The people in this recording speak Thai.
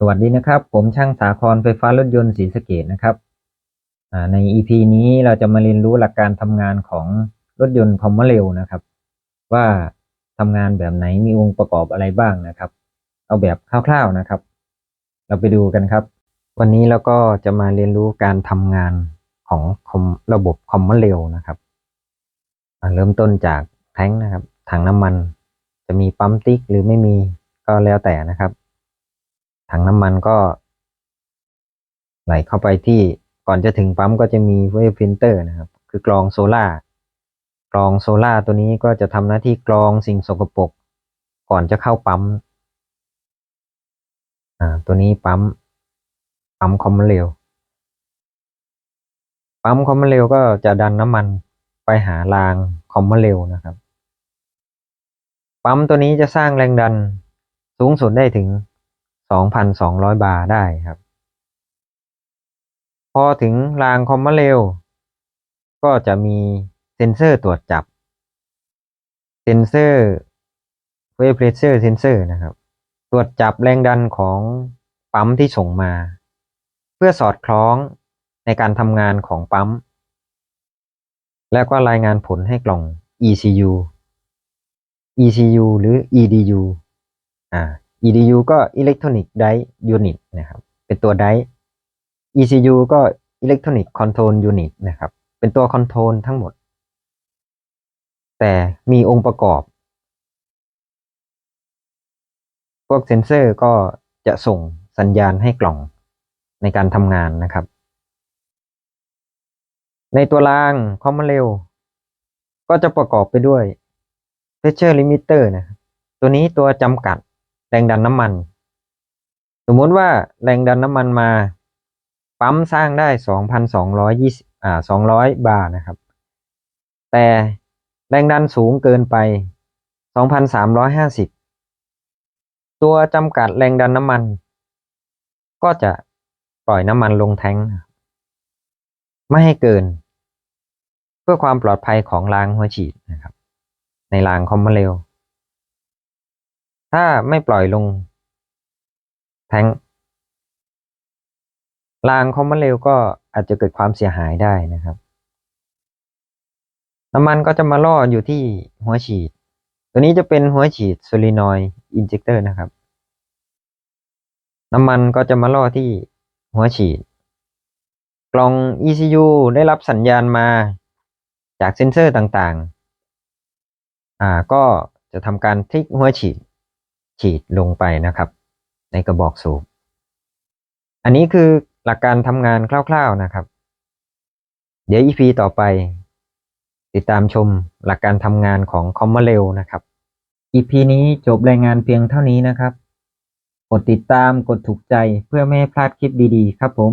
สวัสดีนะครับ ผมช่างสาครไฟฟ้ารถยนต์ศรีสะเกดนะครับใน EP นี้เราจะมาเรียนรู้หลักการทำงานของรถยนต์คอมมอนเรลนะครับ ว่าทำงานแบบไหนมีองค์ประกอบอะไรบ้างนะครับ เอาแบบคร่าวๆนะครับ เราไปดูกันครับ วันนี้เราก็จะมาเรียนรู้การทำงานของระบบคอมมอนเรลนะครับเริ่มต้นจากแท้งนะครับถังน้ำมัน จะมีปั๊มติ๊กหรือไม่มีก็แล้วแต่นะครับ ถังน้ำมันก็ ไหลเข้าไปที่ก่อนจะถึงปั๊มก็จะมีเวฟฟิลเตอร์นะครับ คือกรองโซล่ากรองโซล่าตัวนี้ก็จะทำหน้าที่กรองสิ่งสกปรกก่อนจะเข้าปั๊มอ่าตัวนี้ปั๊มปั๊มคอมมอนเรลปั๊มคอมมอนเรลก็จะดันน้ำมันไปหารางคอมมอนเรลนะครับ ปั๊มตัวนี้จะสร้างแรงดันสูงสุดได้ถึง 2,200บาร์ได้ครับ พอถึงรางคอมมอนเรลก็จะมีเซ็นเซอร์ตรวจจับ เซ็นเซอร์เวฟเพรสเซอร์เซนเซอร์นะครับ ตรวจจับแรงดันของปั๊มที่ส่งมา เพื่อสอดคล้องในการทำงานของปั๊ม แล้วก็รายงานผลให้กล่อง ECU ECU หรือ EDU อ่า EDU ก็ Electronic Die Unit นะครับ เป็นตัว Die ECU ก็ Electronic Control Unit นะครับ เป็นตัวคอนโทรลทั้งหมด แต่มีองค์ประกอบ พวกเซนเซอร์ก็จะส่งสัญญาณให้กล่องในการทำงานนะครับ ในตัวรางคอมมอนเรลก็จะประกอบไปด้วย pressure limiter นะครับ ตัวนี้ตัวจำกัด แรงดันน้ำมัน สมมติว่าแรงดันน้ำมันมา ปั๊มสร้างได้ 2,220อ่า200 บาร์นะครับ แต่แรงดันสูงเกินไป 2,350 ตัวจำกัดแรงดันน้ำมัน ก็จะปล่อยน้ำมันลงแท้งไม่ให้เกิน เพื่อความปลอดภัยของรางหัวฉีดนะครับ ในรางคอมมอนเรล ถ้าไม่ปล่อยลง แทงรางคอมมอนเรลก็อาจจะเกิดความเสียหายได้นะครับน้ำมันก็จะมาล่ออยู่ที่หัวฉีด ตัวนี้จะเป็นหัวฉีดโซลินอยด์อินเจคเตอร์นะครับ น้ำมันก็จะมาล่อที่หัวฉีด กล่อง ECU ได้รับสัญญาณมาจากเซ็นเซอร์ต่างๆ อ่า ก็จะทำการคลิกหัวฉีด ฉีดลงไปนะครับ ในกระบอกสูบ อันนี้คือหลักการทำงานคร่าวๆนะครับ เดี๋ยว EP ต่อไป ติดตามชมหลักการทำงานของคอมมอนเรลนะครับ EP นี้จบรายงานเพียงเท่านี้นะครับ กดติดตามกดถูกใจเพื่อไม่ให้พลาดคลิปดีๆ ครับผม